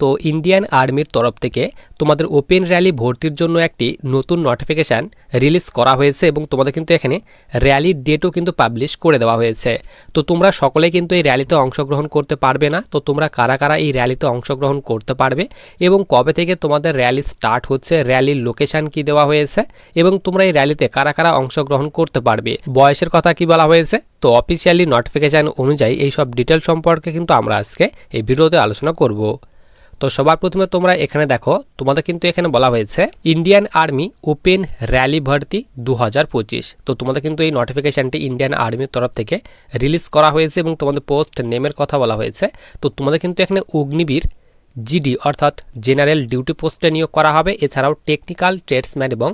তো ইন্ডিয়ান আর্মির তরফ থেকে তোমাদের ওপেন র্যালি ভর্তির জন্য একটি নতুন নোটিফিকেশান রিলিজ করা হয়েছে এবং তোমাদের কিন্তু এখানে র্যালির ডেটও কিন্তু পাবলিশ করে দেওয়া হয়েছে। তো তোমরা সকলে কিন্তু এই র্যালিতে অংশগ্রহণ করতে পারবে না। তো তোমরা কারা কারা এই র্যালিতে অংশগ্রহণ করতে পারবে এবং কবে থেকে তোমাদের র্যালি স্টার্ট হচ্ছে র্যালির লোকেশান কি দেওয়া হয়েছে এবং তোমরা এই র্যালিতে কারা কারা অংশগ্রহণ করতে পারবে, বয়সের কথা কি বলা হয়েছে? তো অফিসিয়ালি নোটিফিকেশান অনুযায়ী এই সব ডিটেল সম্পর্কে কিন্তু আমরা আজকে এই ভিডিওতে আলোচনা করব। তো সবার প্রথমে তোমরা এখানে দেখো, তোমাদের কিন্তু এখানে বলা হয়েছে ইন্ডিয়ান আর্মি ওপেন র্যালি ভর্তি দু তো তোমাদের কিন্তু এই নোটিফিকেশানটি ইন্ডিয়ান আর্মির তরফ থেকে রিলিজ করা হয়েছে এবং তোমাদের পোস্ট নেমের কথা বলা হয়েছে। তো তোমাদের কিন্তু এখানে Agniveer G D general duty পোস্টে নিয়োগ করা হবে। এছাড়াও টেকনিক্যাল ট্রেডসম্যান এবং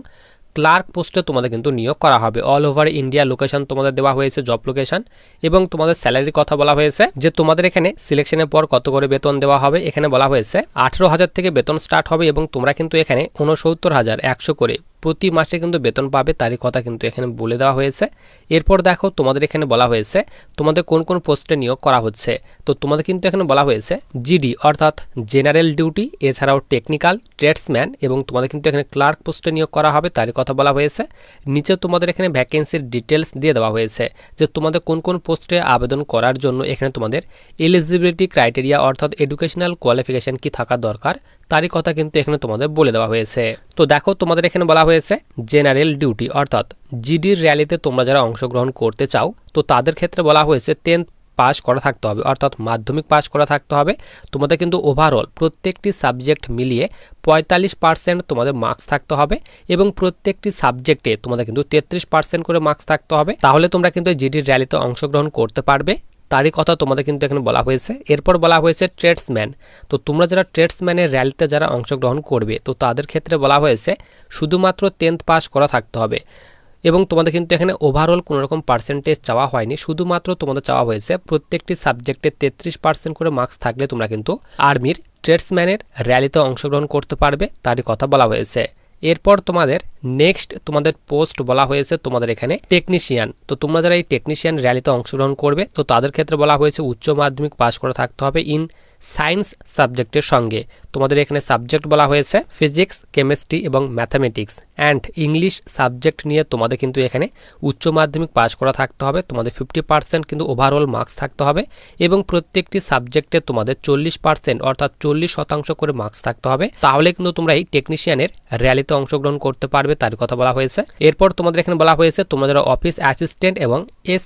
ক্লার্ক পোস্টে তোমাদের কিন্তু নিয়োগ করা হবে। অল ওভার ইন্ডিয়া লোকেশন তোমাদের দেওয়া হয়েছে জব লোকেশন এবং তোমাদের স্যালারির কথা বলা হয়েছে যে তোমাদের এখানে সিলেকশনের পর কত করে বেতন দেওয়া হবে। এখানে বলা হয়েছে, আঠেরো হাজার থেকে বেতন স্টার্ট হবে এবং তোমরা কিন্তু এখানে উনসত্তর হাজার, একশো করে প্রতি মাসে কিন্তু বেতন পাবে, তারই কথা কিন্তু এখানে বলে দেওয়া হয়েছে। এরপর দেখো, তোমাদের এখানে বলা হয়েছে, তোমাদের কোন কোন পোস্টে নিয়োগ করা হচ্ছে। তো তোমাদের কিন্তু এখানে বলা হয়েছে, জিডি অর্থাৎ জেনারেল ডিউটি, এছাড়াও টেকনিক্যাল, ট্রেডসম্যান এবং তোমাদের কিন্তু এখানে ক্লার্ক পোস্টে নিয়োগ করা হবে, তারই কথা বলা হয়েছে। নিচে তোমাদের এখানে ভ্যাকেন্সির ডিটেলস দিয়ে দেওয়া হয়েছে যে তোমাদের কোন কোন পোস্টে আবেদন করার জন্য এখানে তোমাদের এলিজিবিলিটি ক্রাইটেরিয়া অর্থাৎ এডুকেশনাল কোয়ালিফিকেশান কি থাকা দরকার, তারই কথা কিন্তু এখানে তোমাদের বলে দেওয়া হয়েছে। তো দেখো তোমাদের এখানে বলা হয়েছে জেনারেল ডিউটি, অর্থাৎ জিডির র্যালিতে তোমরা যারা অংশগ্রহণ করতে চাও, তো তাদের ক্ষেত্রে বলা হয়েছে টেন্থ পাস করা থাকতে হবে, অর্থাৎ মাধ্যমিক পাস করা থাকতে হবে। তোমাদের কিন্তু ওভারঅল প্রত্যেকটি সাবজেক্ট মিলিয়ে পঁয়তাল্লিশ পার্সেন্ট তোমাদের মার্কস থাকতে হবে এবং প্রত্যেকটি সাবজেক্টে তোমাদের কিন্তু তেত্রিশ পার্সেন্ট করে মার্কস থাকতে হবে। তাহলে তোমরা কিন্তু জিডির র্যালিতে অংশগ্রহণ করতে পারবে। তারই কথা তোমাদের কিন্তু এখানে বলা হয়েছে। এরপর বলা হয়েছে ট্রেডসম্যান তো তোমরা যারা ট্রেডসম্যানের র্যালিতে যারা অংশগ্রহণ করবে, তো তাদের ক্ষেত্রে বলা হয়েছে শুধুমাত্র টেন্থ পাস করা থাকতে হবে। এবং তোমাদের কিন্তু এখানে ওভারঅল কোনো রকম পার্সেন্টেজ চাওয়া হয়নি। শুধুমাত্র তোমাদের চাওয়া হয়েছে প্রত্যেকটি সাবজেক্টে তেত্রিশ পার্সেন্ট করে মার্কস থাকলে তোমরা কিন্তু আর্মির ট্রেডসম্যানের র্যালিতে অংশগ্রহণ করতে পারবে, তারই কথা বলা হয়েছে। এরপর তোমাদের নেক্সট তোমাদের পোস্ট বলা হয়েছে তোমাদের এখানে টেকনিশিয়ান তো তোমরা যারা এই টেকনিশিয়ান র্যালিতে অংশগ্রহণ করবে, তো তাদের ক্ষেত্রে বলা হয়েছে উচ্চ মাধ্যমিক পাশ করা থাকতে হবে ইন সায়েন্স সাবজেক্টের সঙ্গে। তোমাদের এখানে সাবজেক্ট বলা হয়েছে ফিজিক্স, কেমিস্ট্রি এবং ম্যাথামেটিক্স। অ্যান্ড ইংলিশ সাবজেক্ট নিয়ে তোমাদের কিন্তু এখানে উচ্চ মাধ্যমিক পাশ করা থাকতে হবে। তোমাদের ফিফটি পার্সেন্ট কিন্তু ওভারঅল মার্কস থাকতে হবে এবং প্রত্যেকটি সাবজেক্টে তোমাদের চল্লিশ পার্সেন্ট অর্থাৎ চল্লিশ শতাংশ করে মার্কস থাকতে হবে। তাহলে কিন্তু তোমরা এই টেকনিশিয়ানের র্যালিতে অংশগ্রহণ করতে পারবে, তার কথা বলা হয়েছে। এরপর তোমাদের এখানে বলা হয়েছে, তোমরা যারা অফিস অ্যাসিস্ট্যান্ট এবং এস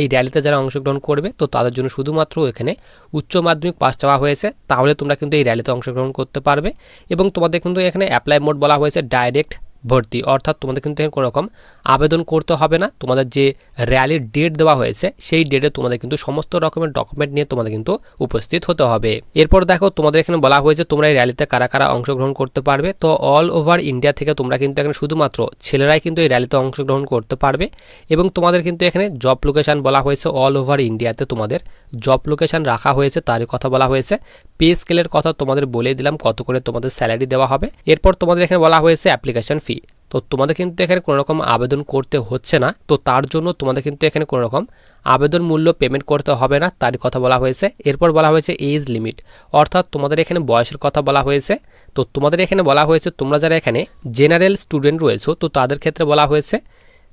এই র্যালিতে যারা অংশগ্রহণ করবে, তো তাদের জন্য শুধুমাত্র এখানে উচ্চ মাধ্যমিক পাস চাওয়া হয়েছে, তাহলে তোমরা কিন্তু এই র্যালিতে অংশগ্রহণ করতে পারবে। এবং তোমাদের কিন্তু এখানে অ্যাপ্লাই মোড বলা হয়েছে ডাইরেক্ট ভর্তি। অর্থাৎ তোমাদের কিন্তু এখানে কোনো রকম আবেদন করতে হবে না। তোমাদের যে র্যালির ডেট দেওয়া হয়েছে, সেই ডেটে তোমাদের কিন্তু সমস্ত রকমের ডকুমেন্ট নিয়ে তোমাদের কিন্তু উপস্থিত হতে হবে। এরপর দেখো, তোমাদের এখানে বলা হয়েছে তোমরা এই র্যালিতে কারা কারা অংশগ্রহণ করতে পারবে। তো অল ওভার ইন্ডিয়া থেকে তোমরা কিন্তু এখানে শুধুমাত্র ছেলেরাই কিন্তু এই র্যালিতে অংশগ্রহণ করতে পারবে। এবং তোমাদের কিন্তু এখানে জব লোকেশান বলা হয়েছে অল ওভার ইন্ডিয়াতে তোমাদের। জব লোকেশান রাখা হয়েছে, তারই কথা বলা হয়েছে। পে স্কেলের কথা তোমাদের বলে দিলাম কত করে তোমাদের স্যালারি দেওয়া হবে। এরপর তোমাদের এখানে বলা হয়েছে অ্যাপ্লিকেশন ফি। তো তোমাদের কিন্তু এখানে কোনো রকম আবেদন করতে হচ্ছে না। তো তার জন্য তোমাদের কিন্তু এখানে কোনো রকম আবেদন মূল্য পেমেন্ট করতে হবে না, তারই কথা বলা হয়েছে। এরপর বলা হয়েছে এজ লিমিট অর্থাৎ তোমাদের এখানে বয়সের কথা বলা হয়েছে। তো তোমাদের এখানে বলা হয়েছে তোমরা যারা এখানে জেনারেল স্টুডেন্ট রয়েছো, তো তাদের ক্ষেত্রে বলা হয়েছে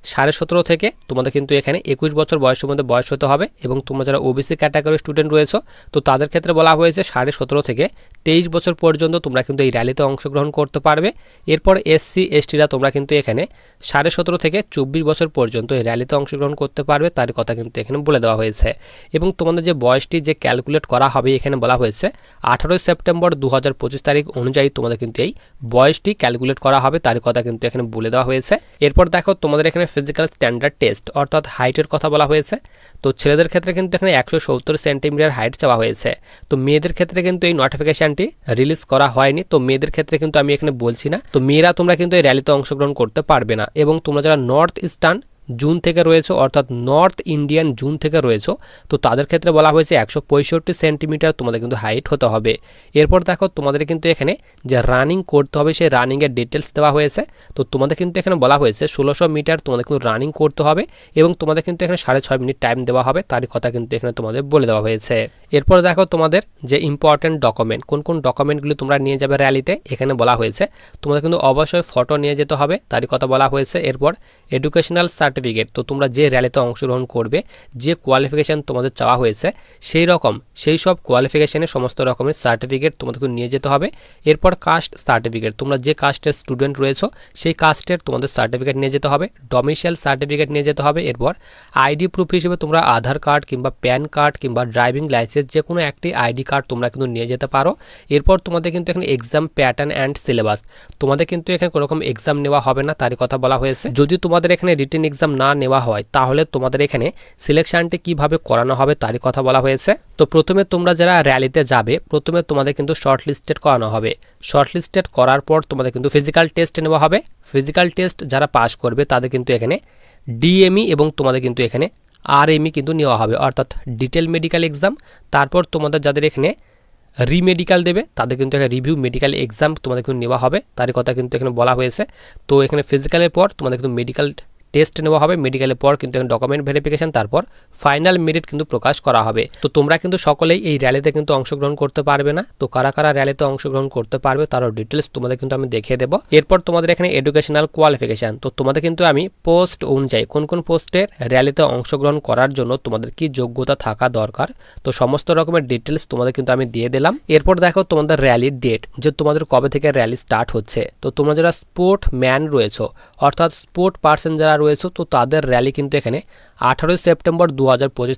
সাড়ে সতেরো থেকে তোমাদের কিন্তু এখানে একুশ বছর বয়সের মধ্যে বয়স হতে হবে এবং তোমরা যারা ওবিসি ক্যাটাগরির স্টুডেন্ট রয়েছে, তো তাদের ক্ষেত্রে বলা হয়েছে সাড়ে সতেরো থেকে তেইশ বছর পর্যন্ত তোমরা কিন্তু এই র্যালিতে অংশগ্রহণ করতে পারবে। এরপর এসসি এসটিরা তোমরা কিন্তু এখানে সাড়ে সতেরো থেকে চব্বিশ বছর পর্যন্ত এই র্যালিতে অংশগ্রহণ করতে পারবে, তার কথা কিন্তু এখানে বলে দেওয়া হয়েছে। এবং তোমাদের যে বয়সটি যে ক্যালকুলেট করা হবে, এখানে বলা হয়েছে আঠারোই সেপ্টেম্বর দু হাজার পঁচিশ তারিখ অনুযায়ী তোমাদের কিন্তু এই বয়সটি ক্যালকুলেট করা হবে, তার কথা কিন্তু এখানে বলে দেওয়া হয়েছে। এরপর দেখো তোমাদের এখানে ফিজিক্যাল স্ট্যান্ডার্ড টেস্ট অর্থাৎ হাইটের কথা বলা হয়েছে। তো ছেলেদের ক্ষেত্রে কিন্তু এখানে একশো সত্তর সেন্টিমিটার হাইট চাওয়া হয়েছে। তো মেয়েদের ক্ষেত্রে কিন্তু এই নোটিফিকেশানটি রিলিজ করা হয়নি। তো মেয়েদের ক্ষেত্রে কিন্তু আমি এখানে বলছি না। তো মেয়েরা তোমরা কিন্তু এই র্যালিতে অংশগ্রহণ করতে পারবে না। এবং তোমরা যারা নর্থ ইস্টার্ন জুন থেকে রয়েছে, অর্থাৎ নর্থ ইন্ডিয়ান জুন থেকে রয়েছে, তো তাদের ক্ষেত্রে বলা হয়েছে একশো পঁয়ষট্টি সেন্টিমিটার তোমাদের কিন্তু হাইট হতে হবে। এরপর দেখো, তোমাদের কিন্তু এখানে যে রানিং করতে হবে, সেই রানিংয়ের ডিটেলস দেওয়া হয়েছে, তো তোমাদের কিন্তু এখানে বলা হয়েছে ষোলোশো মিটার তোমাদের কিন্তু রানিং করতে হবে এবং তোমাদের কিন্তু এখানে সাড়ে ছয় মিনিট টাইম দেওয়া হবে, তারই কথা কিন্তু এখানে তোমাদের বলে দেওয়া হয়েছে। এরপর দেখো তোমাদের যে ইম্পর্টেন্ট ডকুমেন্ট কোন কোন ডকুমেন্টগুলি তোমরা নিয়ে যাবে র্যালিতে এখানে বলা হয়েছে। তোমাদের কিন্তু অবশ্যই ফটো নিয়ে যেতে হবে, তারই কথা বলা হয়েছে। এরপর এডুকেশনাল সার্টিফিকেট তো তোমরা যে র্যালিতে অংশগ্রহণ করবে, যে কোয়ালিফিকেশান তোমাদের চাওয়া হয়েছে, সেই রকম, সেই সব কোয়ালিফিকেশানের সমস্ত রকমের সার্টিফিকেট তোমাদেরকে নিয়ে যেতে হবে। এরপর কাস্ট সার্টিফিকেট তোমরা যে কাস্টের স্টুডেন্ট রয়েছো, সেই কাস্টের তোমাদের সার্টিফিকেট নিয়ে যেতে হবে ডোমিশিয়াল সার্টিফিকেট নিয়ে যেতে হবে। এরপর আইডি প্রুফ হিসেবে তোমরা আধার কার্ড কিংবা প্যান কার্ড কিংবা ড্রাইভিং লাইসেন্স যে কোনো একটি আইডি কার্ড তোমরা কিন্তু নিয়ে যেতে পারো। এরপর তোমাদের কিন্তু এখানে এক্সাম প্যাটার্ন অ্যান্ড সিলেবাস তোমাদের কিন্তু এখানে কোনো রকম এক্সাম নেওয়া হবে না, তারই কথা বলা হয়েছে। যদি তোমাদের এখানে রিটেন এক্সাম না নেওয়া হয়, তাহলে তোমাদের এখানে সিলেকশানটি কীভাবে করানো হবে, তারই কথা বলা হয়েছে। তো প্রথমে তোমরা যারা র্যালিতে যাবে, প্রথমে তোমাদের কিন্তু শর্ট লিস্টেড করানো হবে। শর্ট লিস্টেড করার পর তোমাদের কিন্তু ফিজিক্যাল টেস্ট নেওয়া হবে। ফিজিক্যাল টেস্ট যারা পাস করবে, তাদের কিন্তু এখানে ডিএমই এবং তোমাদের কিন্তু এখানে আর এমই কিন্তু নেওয়া হবে। অর্থাৎ ডিটেল মেডিকেল এক্সাম তারপর তোমাদের যাদের এখানে রিমেডিক্যাল দেবে, তাদের কিন্তু এখানে রিভিউ মেডিকেল এক্সাম তোমাদের কিন্তু নেওয়া হবে। তার কথা কিন্তু এখানে বলা হয়েছে। তো এখানে ফিজিক্যালের পর তোমাদের কিন্তু মেডিকেল টেস্ট নেওয়া হবে মেডিকেলের পর কিন্তু ডকুমেন্ট ভেরিফিকেশন তারপর ফাইনাল মেরিট কিন্তু প্রকাশ করা হবে। তো তোমরা কিন্তু সকলেই এই র্যালিতে কিন্তু অংশগ্রহণ করতে পারবে না। তো কারা কারা র্যালিতে অংশগ্রহণ করতে পারবে তারও ডিটেলস তোমাদের কিন্তু আমি দেখিয়ে দেবো। এরপর তোমাদের এখানে এডুকেশনাল কোয়ালিফিকেশান তো তোমাদের কিন্তু আমি পোস্ট অনুযায়ী কোন কোন পোস্টের র্যালিতে অংশগ্রহণ করার জন্য তোমাদের কি যোগ্যতা থাকা দরকার, তো সমস্ত রকমের ডিটেলস তোমাদের কিন্তু আমি দিয়ে দিলাম। এরপর দেখো তোমাদের র্যালির ডেট যে তোমাদের কবে থেকে র্যালি স্টার্ট হচ্ছে। তো তোমরা যারা স্পোর্ট ম্যান রয়েছো, অর্থাৎ স্পোর্ট পার্সন যারা রয়েছে, তো তাদের র্যালি কিন্তু এখানে আঠারোই সেপ্টেম্বর দু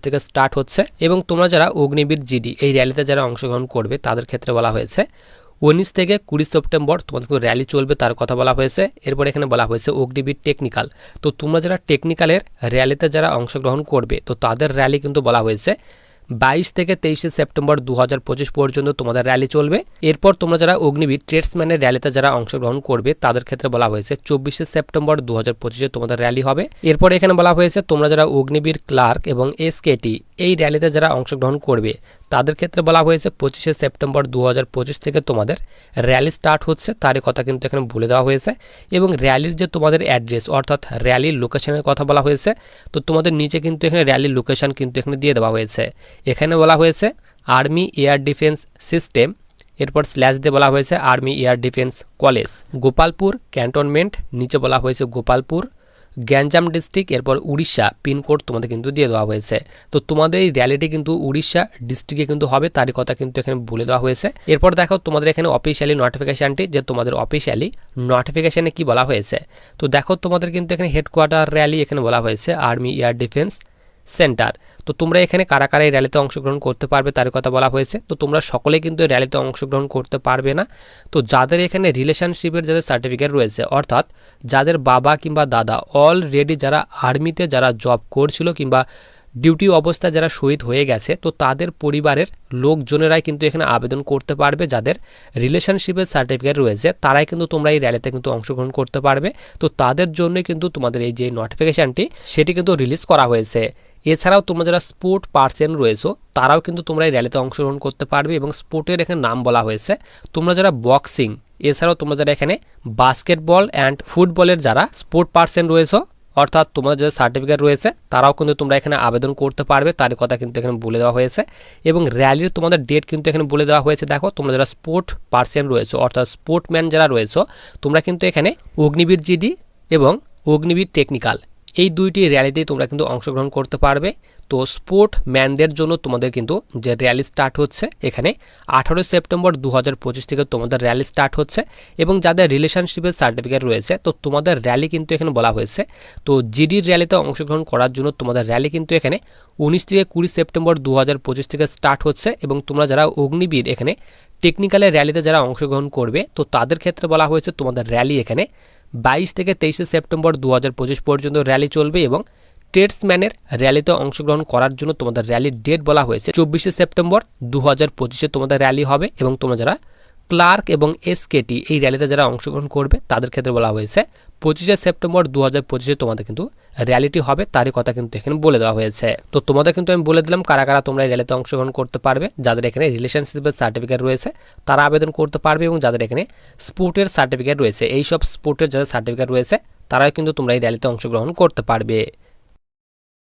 থেকে স্টার্ট হচ্ছে। এবং তোমরা যারা অগ্নিবীর জিডি, এই র্যালিতে যারা অংশগ্রহণ করবে, তাদের ক্ষেত্রে বলা হয়েছে, উনিশ থেকে কুড়ি সেপ্টেম্বর তোমাদের র্যালি চলবে তার কথা বলা হয়েছে। এরপর এখানে বলা হয়েছে অগ্নিবীর টেকনিক্যাল তো তোমরা যারা টেকনিক্যালের র্যালিতে যারা অংশগ্রহণ করবে, তো তাদের র্যালি কিন্তু বলা হয়েছে বাইশ থেকে তেইশে সেপ্টেম্বর দু হাজার পঁচিশ পর্যন্ত তোমাদের র্যালি চলবে। এরপর তোমরা যারা অগ্নিবীর ট্রেডসম্যানের র্যালিতে যারা অংশগ্রহণ করবে, তাদের ক্ষেত্রে বলা হয়েছে চব্বিশে সেপ্টেম্বর দু হাজার তোমাদের র্যালি হবে। এরপর এখানে বলা হয়েছে, তোমরা যারা অগ্নিবীর, ক্লার্ক এবং এসকেটি এই র্যালিতে যারা অংশগ্রহণ করবে, তাদের ক্ষেত্রে বলা হয়েছে পঁচিশে সেপ্টেম্বর দু হাজার পঁচিশ থেকে তোমাদের র্যালি স্টার্ট হচ্ছে, তারই কথা কিন্তু এখানে বলে দেওয়া হয়েছে। এবং র্যালির যে তোমাদের অ্যাড্রেস, অর্থাৎ র্যালির লোকেশনের কথা বলা হয়েছে, তো তোমাদের নিচে কিন্তু এখানে র্যালির লোকেশন কিন্তু এখানে দিয়ে দেওয়া হয়েছে। এখানে বলা হয়েছে আর্মি এয়ার ডিফেন্স সিস্টেম, এরপর স্ল্যাশ দিয়ে বলা হয়েছে army air defence college. Gopalpur cantonment, নিচে বলা হয়েছে গোপালপুর। গ্যাঞ্জাম ডিস্ট্রিক্ট, এরপর উড়িষ্যা, পিনকোড তোমাদের কিন্তু দিয়ে দেওয়া হয়েছে। তো তোমাদের এই র্যালিটি কিন্তু উড়িষ্যা ডিস্ট্রিক্টে কিন্তু হবে, তারই কথা কিন্তু এখানে বলে দেওয়া হয়েছে। এরপর দেখো তোমাদের এখানে অফিসিয়ালি নোটিফিকেশানটি যে তোমাদের অফিসিয়ালি নোটিফিকেশানে কি বলা হয়েছে। তো দেখো তোমাদের কিন্তু এখানে হেডকোয়ার্টার র্যালি এখানে বলা হয়েছে আর্মি এয়ার ডিফেন্স সেন্টার। তো তোমরা এখানে কারা কারা এই র্যালিতে অংশগ্রহণ করতে পারবে তার কথা বলা হয়েছে। তো তোমরা সকলে কিন্তু এই র্যালিতে অংশগ্রহণ করতে পারবে না। তো যাদের এখানে রিলেশনশিপের যাদের সার্টিফিকেট রয়েছে, অর্থাৎ যাদের বাবা কিংবা দাদা অলরেডি যারা আর্মিতে যারা জব করছিল কিংবা ডিউটি অবস্থায় যারা শহীদ হয়ে গেছে, তো তাদের পরিবারের লোকজনেরাই কিন্তু এখানে আবেদন করতে পারবে। যাদের রিলেশনশিপের সার্টিফিকেট রয়েছে, তারাই কিন্তু তোমরা এই র্যালিতে কিন্তু অংশগ্রহণ করতে পারবে। তো তাদের জন্যই কিন্তু তোমাদের এই যে নোটিফিকেশানটি সেটি কিন্তু রিলিজ করা হয়েছে। এছাড়াও তোমরা যারা স্পোর্ট পার্সন রয়েছো, তারাও কিন্তু তোমরা এই র্যালিতে অংশগ্রহণ করতে পারবে এবং স্পোর্টের এখানে নাম বলা হয়েছে। তোমরা যারা বক্সিং, এছাড়াও তোমরা যারা এখানে বাস্কেটবল অ্যান্ড ফুটবলের যারা স্পোর্ট পার্সন রয়েছো, অর্থাৎ তোমাদের যে সার্টিফিকেট রয়েছে, তারাও কিন্তু তোমরা এখানে আবেদন করতে পারবে। তার কথা কিন্তু এখানে বলে দেওয়া হয়েছে। এবং র্যালির তোমাদের ডেট কিন্তু এখানে বলে দেওয়া হয়েছে। দেখো, তোমরা যারা স্পোর্ট পার্সন রয়েছে, অর্থাৎ স্পোর্টম্যান যারা রয়েছে, তোমরা কিন্তু এখানে অগ্নিবীর জিডি এবং অগ্নিবীর টেকনিক্যাল এই দুইটি র্যালিতেই তোমরা কিন্তু অংশগ্রহণ করতে পারবে। তো স্পোর্ট ম্যানদের জন্য তোমাদের কিন্তু যে র্যালি স্টার্ট হচ্ছে, এখানে আঠারোই সেপ্টেম্বর দু হাজার পঁচিশ থেকে তোমাদের র্যালি স্টার্ট হচ্ছে এবং যাদের রিলেশনশিপের সার্টিফিকেট রয়েছে, তো তোমাদের র্যালি কিন্তু এখানে বলা হয়েছে। তো জিডির র্যালিতে অংশগ্রহণ করার জন্য তোমাদের র্যালি কিন্তু এখানে উনিশ থেকে কুড়ি সেপ্টেম্বর দু হাজার পঁচিশ থেকে স্টার্ট হচ্ছে এবং তোমরা যারা অগ্নিবীর এখানে টেকনিক্যালের র্যালিতে যারা অংশগ্রহণ করবে, তো তাদের ক্ষেত্রে বলা হয়েছে তোমাদের র্যালি এখানে বাইশ থেকে তেইশে সেপ্টেম্বর দু হাজার পঁচিশ পর্যন্ত র্যালি চলবে এবং ট্রেডসম্যানের র্যালিতে অংশগ্রহণ করার জন্য তোমাদের র্যালির ডেট বলা হয়েছে। চব্বিশে সেপ্টেম্বর দু হাজার পঁচিশে তোমাদের র্যালি হবে এবং তোমরা যারা ক্লার্ক এবং এসকেটি এই র্যালিতে যারা অংশগ্রহণ করবে, তাদের ক্ষেত্রে বলা হয়েছে, পঁচিশে সেপ্টেম্বর দু হাজার পঁচিশে তোমাদের কিন্তু র্যালিটি হবে, তারই কথা কিন্তু এখানে বলে দেওয়া হয়েছে। তো তোমাদের কিন্তু আমি বলে দিলাম কারা কারা তোমরা এই র্যালিতে অংশগ্রহণ করতে পারবে, যাদের এখানে রিলেশনশিপের সার্টিফিকেট রয়েছে, তারা আবেদন করতে পারবে এবং যাদের এখানে স্পোর্টের সার্টিফিকেট রয়েছে এই সব স্পোর্টের যাদের সার্টিফিকেট রয়েছে, তারাই কিন্তু তোমরা এই র্যালিতে অংশগ্রহণ করতে পারবে।